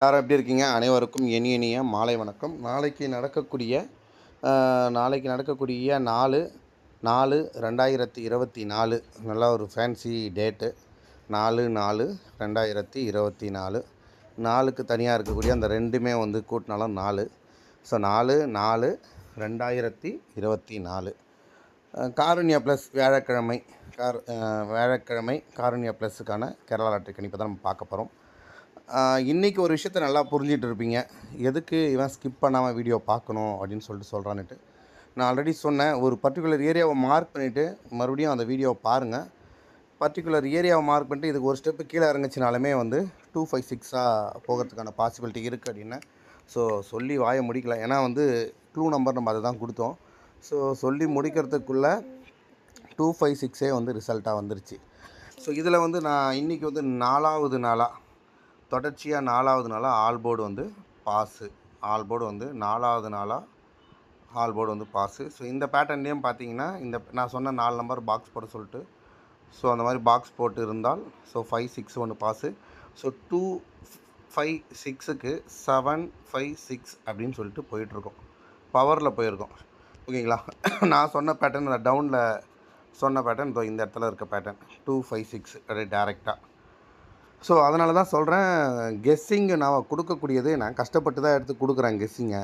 எல்லாரும் எப்படி இருக்கீங்க? அனைவருக்கும் இனி இனிய மாலை வணக்கம். நாளைக்கு நடக்கக்கூடிய நாளைக்கு நடக்கக்கூடிய நாலு நாலு ரெண்டாயிரத்தி இருபத்தி நாலு. நல்ல ஒரு ஃபேன்சி டேட்டு நாலு நாலு ரெண்டாயிரத்தி இருபத்தி நாலு. நாலுக்கு தனியாக இருக்கக்கூடிய அந்த ரெண்டுமே வந்து கூட்டினாலும் நாலு. ஸோ நாலு நாலு ரெண்டாயிரத்தி இருபத்தி நாலு. காருண்யா ப்ளஸ் வியாழக்கிழமை கார் வியாழக்கிழமை காருண்யா ப்ளஸ்ஸுக்கான கேரளா லாட்டரி கணிப்பை தான் நம்ம பார்க்க போகிறோம் இன்றைக்கி ஒரு விஷயத்த நல்லா புரிஞ்சிட்டு இருப்பீங்க எதுக்கு இவன் ஸ்கிப் பண்ணாமல் வீடியோ பார்க்கணும் அப்படின்னு சொல்லிட்டு சொல்கிறான்னுட்டு நான் ஆல்ரெடி சொன்னேன் ஒரு பர்டிகுலர் ஏரியாவை மார்க் பண்ணிவிட்டு மறுபடியும் அந்த வீடியோவை பாருங்கள் பர்டிகுலர் ஏரியாவை மார்க் பண்ணிட்டு இதுக்கு ஒரு ஸ்டெப்பு கீழே இறங்குச்சுனாலுமே வந்து டூ ஃபைவ் சிக்ஸாக போகிறதுக்கான பாசிபிலிட்டி இருக்குது அப்படின்னு. ஸோ சொல்லி வாயை முடிக்கல. ஏன்னா வந்து க்ளூ நம்பர் நம்ம அதை தான் கொடுத்தோம். ஸோ சொல்லி முடிக்கிறதுக்குள்ளே டூ ஃபைவ் சிக்ஸே வந்து ரிசல்ட்டாக வந்துருச்சு. ஸோ இதில் வந்து நான் இன்றைக்கி வந்து நாலாவது நாளாக தொடர்ச்சியாக நாலாவது நாளாக ஆல் போர்டு வந்து பாஸு. ஆல் போர்டு வந்து நாலாவது நாளாக ஆல் போர்டு வந்து பாஸு. ஸோ இந்த பேட்டர்ன்லேயும் பார்த்தீங்கன்னா இந்த நான் சொன்ன நாலு நம்பர் பாக்ஸ் போட சொல்லிட்டு ஸோ அந்த மாதிரி பாக்ஸ் போட்டு இருந்தால் ஸோ ஃபைவ் சிக்ஸ் ஒன்று பாஸு. ஸோ டூ ஃபைவ் சிக்ஸுக்கு செவன் ஃபைவ் சிக்ஸ் அப்படின்னு சொல்லிட்டு போயிட்டுருக்கோம். பவரில் போயிருக்கோம். ஓகேங்களா? நான் சொன்ன பேட்டர்ன் அந்த டவுனில் சொன்ன பேட்டர்ன் இதோ இந்த இடத்துல இருக்க பேட்டர்ன் டூ ஃபைவ் சிக்ஸ் அப்படியே டேரெக்டாக ஸோ அதனால தான் சொல்கிறேன் கெஸ்ஸிங்கு நான் கொடுக்கக்கூடியது நான் கஷ்டப்பட்டு தான் எடுத்து கொடுக்குறேன் கெஸ்ஸிங்கை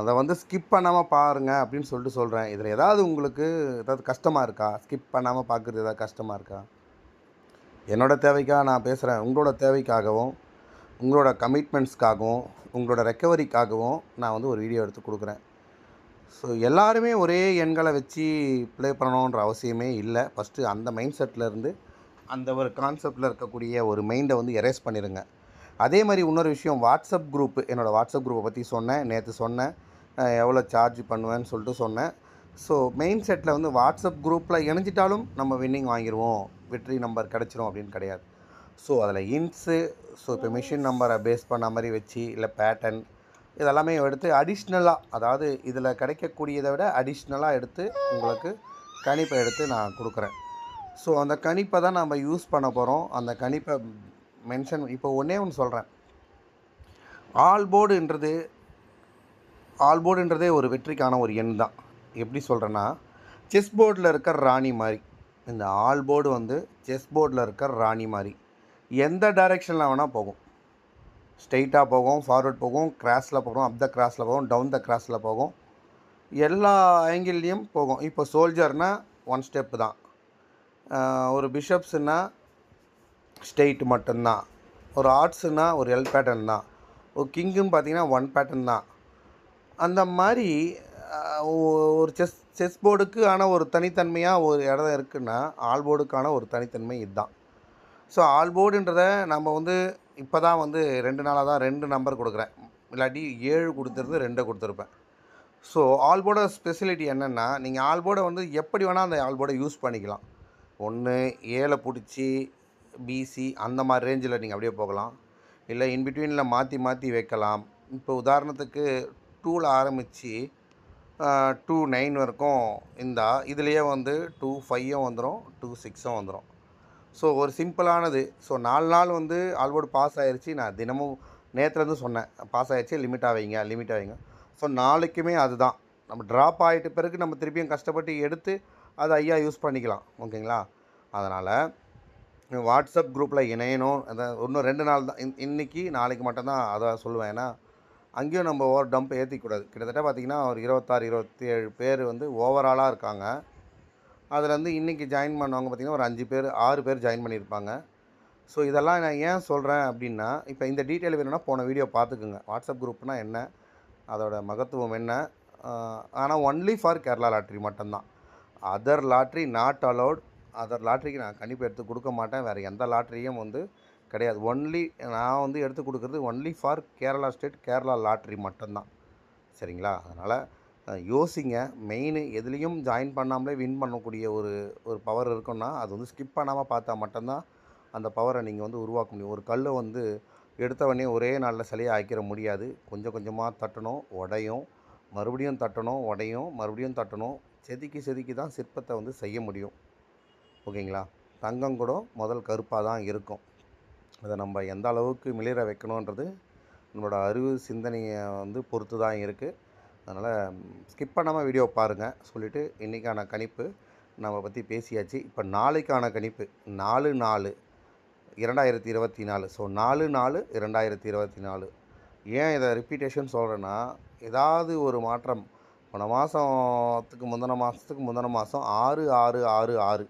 அதை வந்து ஸ்கிப் பண்ணாமல் பாருங்கள் அப்படின்னு சொல்லிட்டு சொல்கிறேன் இதில் ஏதாவது உங்களுக்கு ஏதாவது கஷ்டமாக இருக்கா? ஸ்கிப் பண்ணாமல் பார்க்குறது ஏதாவது கஷ்டமாக இருக்கா? என்னோடய தேவைக்காக நான் பேசுகிறேன் உங்களோட தேவைக்காகவும் உங்களோட கமிட்மெண்ட்ஸ்க்காகவும் உங்களோட ரெக்கவரிக்காகவும் நான் வந்து ஒரு வீடியோ எடுத்து கொடுக்குறேன். ஸோ எல்லாருமே ஒரே எண்களை வச்சு ப்ளே பண்ணணுன்ற அவசியமே இல்லை. ஃபஸ்ட்டு அந்த மைண்ட் செட்டில் இருந்து அந்த ஒரு கான்செப்டில் இருக்கக்கூடிய ஒரு மைண்டை வந்து எரேஸ் பண்ணிடுங்க அதே மாதிரி இன்னொரு விஷயம் வாட்ஸ்அப் குரூப் என்னோடய வாட்ஸ்அப் குரூப்பை பற்றி சொன்னேன் நேற்று சொன்னேன். எவ்வளோ சார்ஜ் பண்ணுவேன்னு சொல்லிட்டு சொன்னேன். ஸோ மெயின் செட்டில் வந்து வாட்ஸ்அப் குரூப்பில் இணைஞ்சிட்டாலும் நம்ம வின்னிங் வாங்கிடுவோம் வெற்றி நம்பர் கிடச்சிரும் அப்படின்னு கிடையாது. ஸோ அதில் இன்ஸு ஸோ இப்போ மிஷின் நம்பரை பேஸ் பண்ண மாதிரி வச்சு இல்லை பேட்டர்ன் இதெல்லாமே எடுத்து அடிஷ்னலாக அதாவது இதில் கிடைக்கக்கூடியதை விட அடிஷ்னலாக எடுத்து உங்களுக்கு கணிப்பை எடுத்து நான் கொடுக்குறேன். ஸோ அந்த கணிப்பை தான் நம்ம யூஸ் பண்ண போகிறோம் அந்த கணிப்பை மென்ஷன் இப்போ ஒன்றே ஒன்று சொல்கிறேன் ஆல்போர்டுன்றது ஆல்போர்டுன்றதே ஒரு வெற்றிக்கான ஒரு எண் தான். எப்படி சொல்கிறேன்னா செஸ் போர்டில் இருக்கிற ராணி மாதிரி. இந்த ஆல் போர்டு வந்து செஸ் போர்டில் இருக்கிற ராணி மாதிரி. எந்த டைரெக்ஷனில் வேணால் போகும். ஸ்ட்ரெயிட்டாக போகும் ஃபார்வர்ட் போகும் கிராஸில் போகும் அப் த கிராஸில் போகும் டவுன் த கிராஸில் போகும். எல்லா ஆங்கிள்லேயும் போகும். இப்போ சோல்ஜர்னால் ஒன் ஸ்டெப்பு தான். ஒரு பிஷப்ஸுனால் ஸ்டெயிட் மட்டும்தான். ஒரு ஆர்ட்ஸுனால் ஒரு எல் பேட்டர்ன் தான் ஒரு கிங்குன்னு பார்த்தீங்கன்னா ஒன் பேட்டர்ன் தான் அந்த மாதிரி ஒரு செஸ் செஸ் போர்டுக்கு ஆனால் ஒரு தனித்தன்மையாக ஒரு இடம் இருக்குன்னா ஆல் போர்டுக்கான ஒரு தனித்தன்மை இதுதான். ஸோ ஆல் போர்டுன்றத நம்ம வந்து இப்போ தான் வந்து ரெண்டு நாளாக தான் ரெண்டு நம்பர் கொடுக்குறேன். இல்லாட்டி ஏழு கொடுத்துருந்து ரெண்டை கொடுத்துருப்பேன். ஸோ ஆல் போர்டோட ஸ்பெசிலிட்டி என்னென்னா நீங்கள் ஆல் போர்டை வந்து எப்படி வேணால் அந்த ஆல் போர்டை யூஸ் பண்ணிக்கலாம். ஒன்று ஏழை பிடிச்சி பிசி அந்த மாதிரி ரேஞ்சில் நீங்கள் அப்படியே போகலாம். இல்லை இன்பிட்வீனில் மாற்றி மாற்றி வைக்கலாம். இப்போ உதாரணத்துக்கு டூவில் ஆரம்பித்து டூ நைன் வரைக்கும் இருந்தால் இதுலேயே வந்து டூ ஃபைவும் வந்துடும் டூ சிக்ஸும் வந்துடும் ஸோ ஒரு சிம்பிளானது ஸோ நாலு நாள் வந்து ஆல்போர்டு பாஸ் ஆயிருச்சு. நான் தினமும் நேற்றுலேருந்து சொன்னேன். பாஸ் ஆயிடுச்சு லிமிட்டாக வைங்க லிமிட்டாக வைங்க. ஸோ நாளைக்குமே அதுதான். நம்ம ட்ராப் ஆகிட்ட பிறகு நம்ம திருப்பியும் கஷ்டப்பட்டு எடுத்து அதை ஐயா யூஸ் பண்ணிக்கலாம் ஓகேங்களா? அதனால் வாட்ஸ்அப் குரூப்பில் இணையணும். அதை இன்னும் ரெண்டு நாள் தான் இன் நாளைக்கு மட்டும்தான் அதை சொல்லுவேன். ஏன்னா அங்கேயும் நம்ம ஓவர் டம்ப் ஏற்றிக்கூடாது கிட்டத்தட்ட பார்த்திங்கன்னா ஒரு இருபத்தாறு இருபத்தி ஏழு பேர் வந்து ஓவராலாக இருக்காங்க. அதில் வந்து இன்றைக்கி ஜாயின் பண்ணவங்க பார்த்திங்கன்னா ஒரு அஞ்சு பேர் ஆறு பேர் ஜாயின் பண்ணியிருப்பாங்க. ஸோ இதெல்லாம் நான் ஏன் சொல்கிறேன் அப்படின்னா இப்போ இந்த டீட்டெயில் வேணும்னா போன வீடியோ பார்த்துக்குங்க. வாட்ஸ்அப் குரூப்னால் என்ன? அதோடய மகத்துவம் என்ன? ஆனால் ஒன்லி ஃபார் கேரளா லாட்ரி மட்டும்தான். Other lottery not allowed other லாட்ரிக்கு நான் கண்டிப்பாக எடுத்து கொடுக்க மாட்டேன். வேறு எந்த லாட்ரியும் வந்து கிடையாது. ஒன்லி நான் வந்து எடுத்து கொடுக்குறது only for Kerala state Kerala lottery மட்டும்தான். சரிங்களா? அதனால் யோசிங்க. மெயின் எதுலேயும் ஜாயின் பண்ணாமலே வின் பண்ணக்கூடிய ஒரு ஒரு பவர் இருக்குன்னா அது வந்து ஸ்கிப் பண்ணாமல் பார்த்தா மட்டும்தான் அந்த பவரை நீங்கள் வந்து உருவாக்க முடியும். ஒரு கல்லை வந்து எடுத்தவொடனே ஒரே நாளில் சிலையை ஆக்கிற முடியாது. கொஞ்சம் கொஞ்சமாக தட்டணும் உடையும். மறுபடியும் தட்டணும் உடையும். மறுபடியும் தட்டணும் செதுக்கி செதுக்கி தான் சிற்பத்தை வந்து செய்ய முடியும். ஓகேங்களா? தங்கம் கூட முதல் கருப்பாக தான் இருக்கும். அதை நம்ம எந்த அளவுக்கு மிளிர வைக்கணுன்றது நம்மளோட அறிவு சிந்தனையை வந்து பொறுத்து தான் இருக்குது அதனால் ஸ்கிப் பண்ணாமல் வீடியோ பாருங்கள் சொல்லிவிட்டு இன்றைக்கான கணிப்பு நம்ம பற்றி பேசியாச்சு. இப்போ நாளைக்கான கணிப்பு நாலு நாலு இரண்டாயிரத்தி இருபத்தி நாலு. ஸோ நாலு நாலு இரண்டாயிரத்தி இருபத்தி நாலு. ஏன் இதை ரிப்பீட்டேஷன் சொல்கிறேன்னா ஏதாவது ஒரு மாற்றம் போன மாதத்துக்கு முந்தின மாதத்துக்கு முந்தின மாதம் ஆறு ஆறு ஆறு ஆறு.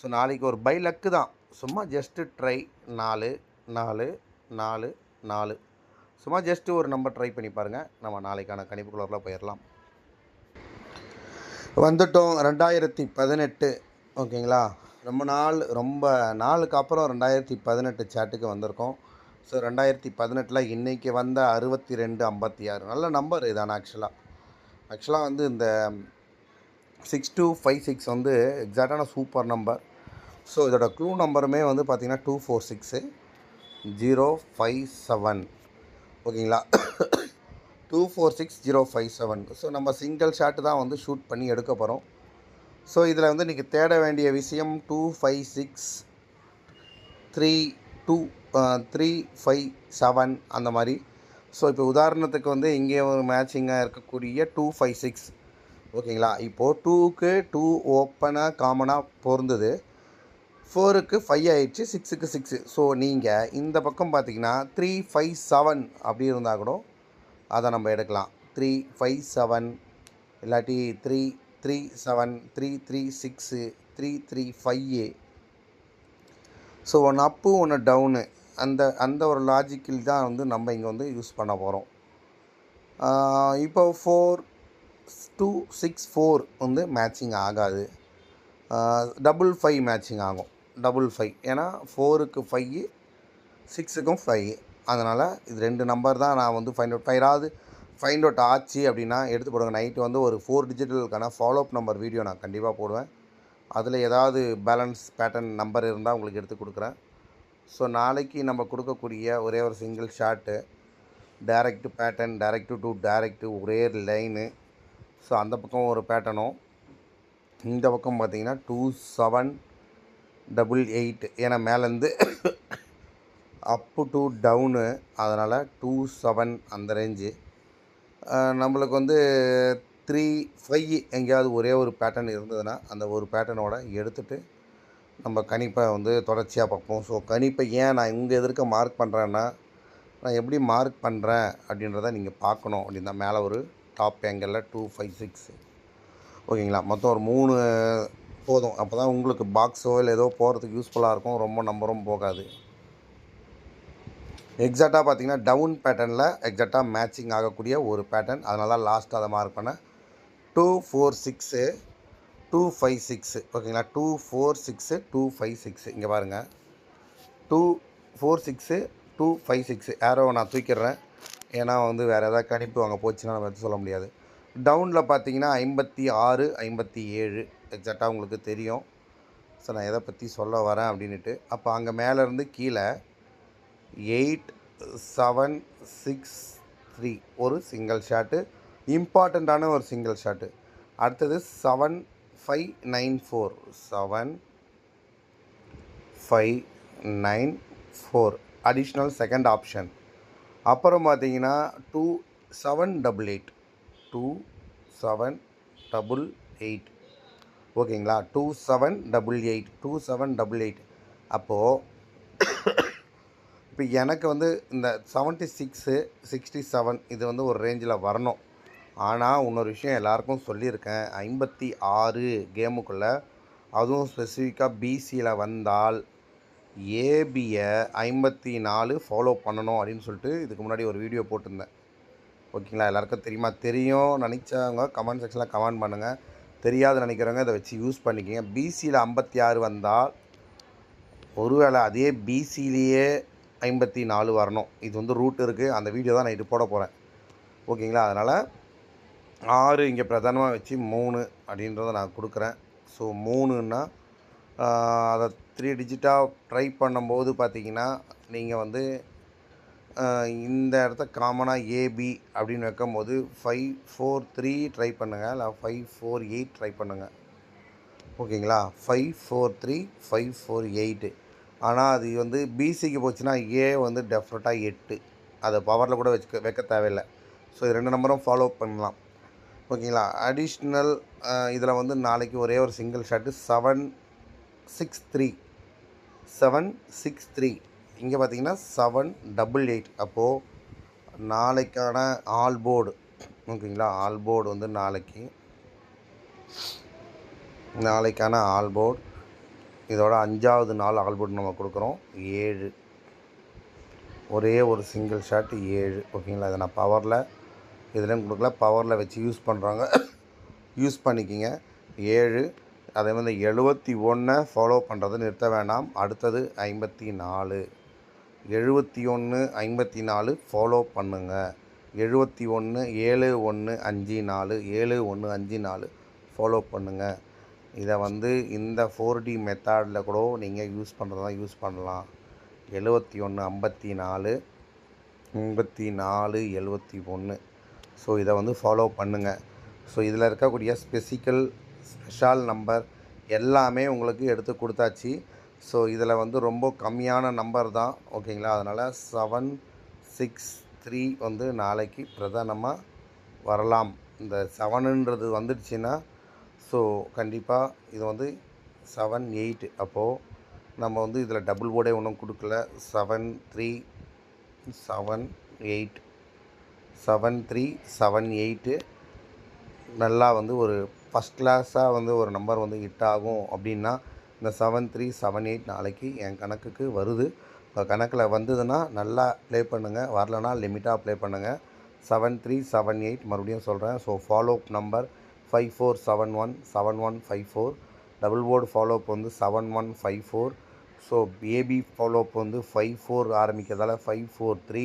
ஸோ நாளைக்கு ஒரு பை லக்கு தான். சும்மா ஜஸ்ட்டு ட்ரை நாலு நாலு நாலு நாலு. சும்மா ஜஸ்ட்டு ஒரு நம்பர் ட்ரை பண்ணி பாருங்கள் நம்ம நாளைக்கான கணிப்புக்குள்ளே போயிடலாம் வந்துட்டோம். ரெண்டாயிரத்தி பதினெட்டு. ஓகேங்களா? ரொம்ப நாள் ரொம்ப நாளுக்கு அப்புறம் ரெண்டாயிரத்தி பதினெட்டு சேட்டுக்கு வந்திருக்கோம். ஸோ ரெண்டாயிரத்தி பதினெட்டில் இன்றைக்கி வந்த அறுபத்தி ரெண்டு ஐம்பத்தி ஆறு. நல்ல நம்பர் இதான ஆக்சுவலாக ஆக்சுவலாக வந்து இந்த சிக்ஸ் டூ ஃபைவ் சிக்ஸ் வந்து எக்ஸாக்டான சூப்பர் நம்பர் ஸோ இதோட க்ளூ நம்பருமே வந்து பார்த்திங்கன்னா two four six zero five seven ஓகேங்களா? Two four six zero five seven so நம்ம சிங்கிள் ஷாட்டு தான் வந்து ஷூட் பண்ணி எடுக்க போகிறோம் ஸோ இதில் வந்து இன்றைக்கி தேட வேண்டிய விஷயம் two five six three two three five seven அந்த மாதிரி. ஸோ இப்போ உதாரணத்துக்கு வந்து இங்கே ஒரு மேட்சிங்காக இருக்கக்கூடிய டூ ஃபைவ் சிக்ஸ் ஓகேங்களா? இப்போது டூக்கு டூ ஓப்பனாக காமனாக பொருந்தது. ஃபோருக்கு ஃபைவ் ஆகிடுச்சு சிக்ஸுக்கு சிக்ஸு ஸோ நீங்கள் இந்த பக்கம் பார்த்தீங்கன்னா த்ரீ ஃபைவ் செவன் அப்படி இருந்தால் கூட அதை நம்ம எடுக்கலாம். த்ரீ ஃபைவ் செவன் இல்லாட்டி three three seven three three six three three five so ஒன்று அப்பு ஒன்று டவுனு அந்த அந்த ஒரு லாஜிக்கில் தான் வந்து நம்ம இங்கே வந்து யூஸ் பண்ண போகிறோம் இப்போ ஃபோர் டூ சிக்ஸ் ஃபோர் வந்து மேட்சிங் ஆகாது. டபுள் ஃபைவ் மேட்சிங் ஆகும். டபுள் ஃபைவ் ஏன்னா ஃபோருக்கு ஃபைவ் சிக்ஸுக்கும் ஃபைவ் அதனால் இது ரெண்டு நம்பர் தான் நான் வந்து ஃபைண்ட் அவுட் ஃபைராவது ஃபைண்ட் அவுட் ஆச்சு அப்படின்னா எடுத்து போடுங்க. நைட்டு வந்து ஒரு ஃபோர் டிஜிட்டலுக்கான ஃபாலோ அப் நம்பர் வீடியோ நான் கண்டிப்பாக போடுவேன். அதில் ஏதாவது பேலன்ஸ் பேட்டர்ன் நம்பர் இருந்தால் உங்களுக்கு எடுத்து கொடுக்குறேன். ஸோ நாளைக்கு நம்ம கொடுக்கக்கூடிய ஒரே ஒரு single shot direct pattern direct to direct ஒரே லைனு ஸோ அந்த பக்கம் ஒரு பேட்டர்னும் இந்த பக்கம் பார்த்தீங்கன்னா டூ செவன் டபுள் எயிட் ஏன்னா மேலேருந்து அப்பு டு டவுனு அதனால் டூ செவன் அந்த ரேஞ்சு நம்மளுக்கு வந்து த்ரீ ஃபைவ் எங்கேயாவது ஒரே ஒரு பேட்டர்ன் இருந்ததுன்னா அந்த ஒரு பேட்டர்னோட எடுத்துகிட்டு நம்ம கணிப்பை வந்து தொடர்ச்சியாக பார்ப்போம். ஸோ கணிப்பை ஏன் நான் இங்கே எதிர்க்க மார்க் பண்ணுறேன்னா நான் எப்படி மார்க் பண்ணுறேன் அப்படின்றத நீங்கள் பார்க்கணும் அப்படின்னா மேலே ஒரு டாப் ஏங்கலில் டூ ஃபைவ் சிக்ஸ் ஓகேங்களா? மொத்தம் ஒரு மூணு போதும். அப்போ தான் உங்களுக்கு பாக்ஸோ இல்லை ஏதோ போகிறதுக்கு யூஸ்ஃபுல்லாக இருக்கும். ரொம்ப நம்பரும் போகாது. எக்ஸாக்டாக பார்த்தீங்கன்னா டவுன் பேட்டர்னில் எக்ஸாக்டாக மேட்சிங் ஆகக்கூடிய ஒரு பேட்டர்ன் அதனால தான் லாஸ்ட்டாக அதை மார்க் பண்ணேன். Two four six two five six ஓகேங்களா? Two four six two five six இங்கே பாருங்கள் two four six two five six யாரோ நான் தூக்கிடுறேன். ஏன்னா வந்து வேறு எதாவது கணிப்பு அங்கே போச்சுன்னா நம்ம எடுத்து சொல்ல முடியாது. டவுனில் பார்த்தீங்கன்னா ஐம்பத்தி ஆறு ஐம்பத்தி ஏழு. எக்ஸாக்டாக உங்களுக்கு தெரியும். ஸோ நான் எதை பற்றி சொல்ல வரேன் அப்படின்ட்டு அப்போ அங்கே மேலேருந்து கீழே எயிட் செவன் சிக்ஸ் த்ரீ ஒரு சிங்கிள் ஷாட்டு இம்பார்ட்டண்ட்டான ஒரு சிங்கிள் ஷாட்டு அடுத்தது seven five nine four seven five nine four additional second option அப்புறம் பார்த்தீங்கன்னா two seven double eight two seven double eight ஓகேங்களா? Two seven double eight two seven double eight அப்போது இப்போ எனக்கு வந்து இந்த செவன்ட்டி சிக்ஸு சிக்ஸ்டி செவன் இது வந்து ஒரு ரேஞ்சில் வரணும். ஆனால் இன்னொரு விஷயம் எல்லாருக்கும் சொல்லியிருக்கேன். ஐம்பத்தி ஆறு கேமுக்குள்ளே அதுவும் ஸ்பெசிஃபிக்காக பிசியில் வந்தால் ஏபியை ஐம்பத்தி நாலு ஃபாலோ பண்ணணும் அப்படின்னு சொல்லிட்டு இதுக்கு முன்னாடி ஒரு வீடியோ போட்டிருந்தேன். ஓகேங்களா? எல்லாருக்கும் தெரியுமா? தெரியும். நினச்சவங்க கமெண்ட் செக்ஷனில் கமெண்ட் பண்ணுங்கள் தெரியாது நினைக்கிறவங்க இதை வச்சு யூஸ் பண்ணிக்கோங்க. பிசியில் ஐம்பத்தி ஆறு வந்தால் ஒருவேளை அதே பிசிலேயே ஐம்பத்தி நாலு வரணும். இது வந்து ரூட் இருக்குது அந்த வீடியோ தான் நான் இது போட போகிறேன் ஓகேங்களா? அதனால் ஆறு இங்கே பிரதானமாக வச்சு மூணு அப்படின்றத நான் கொடுக்குறேன். ஸோ மூணுன்னா அதை த்ரீ டிஜிட்டாக ட்ரை பண்ணும்போது பார்த்தீங்கன்னா நீங்கள் வந்து இந்த இடத்த காமனாக ஏபி அப்படின்னு வைக்கும்போது ஃபைவ் ஃபோர் த்ரீ ட்ரை பண்ணுங்கள் இல்லை ஃபைவ் ஃபோர் எயிட் ட்ரை பண்ணுங்கள் ஓகேங்களா? Five four three five four eight ஆனால் அது வந்து பிசிக்கு போச்சுன்னா ஏ வந்து டெஃபரெட்டாக எட்டு. அதை பவரில் கூட வச்சுக்க வைக்க தேவையில்லை. ஸோ இது ரெண்டு நம்பரும் ஃபாலோ பண்ணலாம். ஓகேங்களா? அடிஷ்னல் இதில் வந்து நாளைக்கு ஒரே ஒரு single shot seven six three seven six three இங்கே பார்த்தீங்கன்னா செவன் டபுள் எயிட் அப்போது நாளைக்கான ஆல் போர்டு ஓகேங்களா? ஆல் போர்டு வந்து நாளைக்கு நாளைக்கான ஆல் போர்டு இதோட அஞ்சாவது நாள் ஆல் போர்டு நம்ம கொடுக்குறோம். ஏழு. ஒரே ஒரு சிங்கிள் ஷாட் ஏழு. ஓகேங்களா? இதை நான் பவரில் இதுலேயும் கொடுக்கல. பவரில் வச்சு யூஸ் பண்ணுறாங்க யூஸ் பண்ணிக்கிங்க. ஏழு. அதே மாதிரி எழுபத்தி ஒன்றை ஃபாலோ பண்ணுறது நிறுத்த வேண்டாம் அடுத்தது ஐம்பத்தி நாலு. எழுபத்தி ஒன்று ஐம்பத்தி நாலு ஃபாலோ பண்ணுங்கள் எழுபத்தி ஒன்று ஏழு ஒன்று அஞ்சு நாலு. ஏழு ஒன்று அஞ்சு நாலு ஃபாலோ பண்ணுங்கள் இதை வந்து இந்த ஃபோர் டி மெத்தடில் கூட நீங்கள் யூஸ் பண்ணுறதா யூஸ் பண்ணலாம். எழுபத்தி ஒன்று ஐம்பத்தி நாலு. ஐம்பத்தி நாலு எழுபத்தி ஒன்று ஸோ இதை வந்து ஃபாலோ பண்ணுங்கள் ஸோ இதில் இருக்கக்கூடிய ஸ்பெசிக்கல் ஸ்பெஷால் நம்பர் எல்லாமே உங்களுக்கு எடுத்து கொடுத்தாச்சு. ஸோ இதில் வந்து ரொம்ப கம்மியான நம்பர் தான் ஓகேங்களா? அதனால் செவன் சிக்ஸ் த்ரீ வந்து நாளைக்கு பிரதானமாக வரலாம். இந்த செவனுன்றது வந்துடுச்சுன்னா ஸோ கண்டிப்பாக இது வந்து செவன் எயிட் அப்போது நம்ம வந்து இதில் டபுள் போர்டே ஒன்றும் கொடுக்கல. Seven three seven eight seven three seven eight நல்லா வந்து ஒரு ஃபஸ்ட் கிளாஸாக வந்து ஒரு நம்பர் வந்து ஹிட் ஆகும் அப்படின்னா இந்த செவன் த்ரீ செவன் எயிட் நாளைக்கு என் கணக்குக்கு வருது. கணக்கில் வந்ததுன்னா நல்லா ப்ளே பண்ணுங்கள் வரலனா லிமிட்டாக ப்ளே பண்ணுங்கள் செவன் த்ரீ செவன் எயிட் மறுபடியும் சொல்கிறேன் so follow up number five four seven one seven one five four double board follow up வந்து seven one five four so AB follow up வந்து five four ஆரம்பிக்கிறதால five four three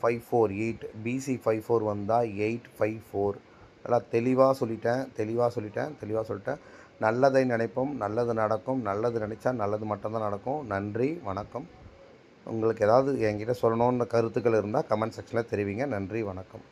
five four eight BC five four வந்தால் eight five four நல்லா தெளிவாக சொல்லிட்டேன் தெளிவாக சொல்லிட்டேன் தெளிவாக சொல்லிட்டேன். நல்லதை நினைப்போம் நல்லது நடக்கும் நல்லது நினச்சா நல்லது மட்டும்தான் நடக்கும். நன்றி வணக்கம். உங்களுக்கு ஏதாவது என்கிட்ட சொல்லணுன்ற கருத்துக்கள் இருந்தால் கமெண்ட் செக்ஷனில் தெரிவிங்க. நன்றி வணக்கம்.